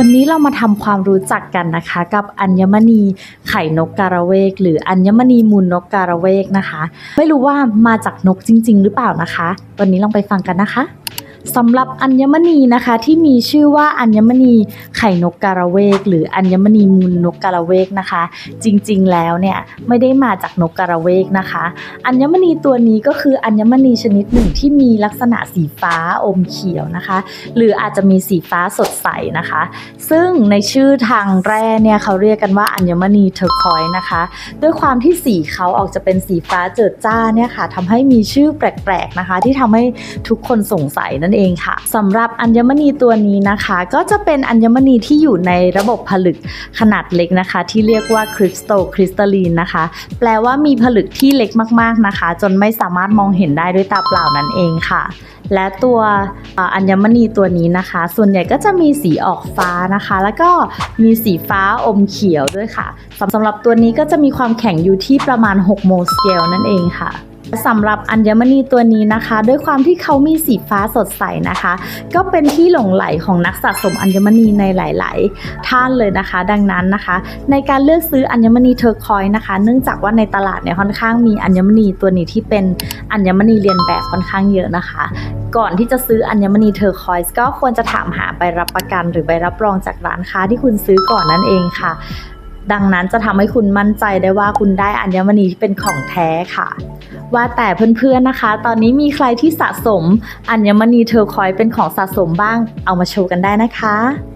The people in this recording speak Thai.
วันนี้เรามาทำความรู้จักกันนะคะ กับอัญมณีไข่นกกาละเวก หรืออัญมณีมูลนกกาละเวกนะคะ ไม่รู้ว่ามาจากนกจริง ๆ หรือเปล่านะคะ วันนี้ลองไปฟังกันนะคะ สำหรับอัญมณีนะคะที่มีชื่อว่าอัญมณีไข่นกกาละเวก หรืออัญมณีมูลนกกาละเวกนะคะ จริงๆแล้วเนี่ยไม่ได้มาจากนกกาละเวกนะคะ อัญมณีตัวนี้ก็คืออัญมณีชนิดหนึ่งที่มีลักษณะสีฟ้าอมเขียวนะคะ หรืออาจจะมีสีฟ้าสดใสนะคะ ซึ่งในชื่อทางแร่เนี่ยเขาเรียกกันว่าอัญมณีเทอร์คอยส์นะคะ ด้วยความที่สีเขาออกจะเป็นสีฟ้าเจิดจ้าเนี่ยค่ะทำให้มีชื่อแปลกๆนะคะ ที่ทำให้ทุกคนสงสัยนั่นเองค่ะสำหรับอัญมณีตัวนี้นะคะ ก็จะเป็นอัญมณีที่อยู่ในระบบผลึกขนาดเล็กนะคะ ที่เรียกว่าคริสโตคริสตัลลีนนะคะ แปลว่ามีผลึกที่เล็กมากๆนะคะ จนไม่สามารถมองเห็นได้ด้วยตาเปล่านั่นเองค่ะ และตัวอัญมณีตัวนี้นะคะ ส่วนใหญ่ก็จะมีสีออกฟ้านะคะ แล้วก็มีสีฟ้าอมเขียวด้วยค่ะสำหรับตัวนี้ก็จะมีความแข็งอยู่ที่ประมาณ 6 โมลสเกลนั่นเองค่ะ สำหรับอัญมณีตัวนี้นะคะ ด้วยความที่เขามีสีฟ้าสดใสนะคะ ก็เป็นที่หลงไหลของนักสะสมอัญมณีในหลาย ๆ ท่านเลยนะคะ ดังนั้นนะคะ ในการเลือกซื้ออัญมณีเทอร์คอยส์นะคะ เนื่องจากว่าในตลาดเนี่ยค่อนข้างมีอัญมณีตัวนี้ที่เป็นอัญมณีเรียนแบบค่อนข้างเยอะนะคะ ก่อนที่จะซื้ออัญมณีเทอร์คอยส์ก็ควรจะถามหาใบรับประกัน หรือใบรับรองจากร้านค้าที่คุณซื้อก่อนนั่นเองค่ะดังนั้นจะทำให้คุณมั่นใจได้ว่าคุณได้อัญมณีที่เป็นของแท้ค่ะ ว่าแต่เพื่อนๆนะคะ ตอนนี้มีใครที่สะสมอัญมณีเทอร์คอยเป็นของสะสมบ้าง เอามาโชว์กันได้นะคะ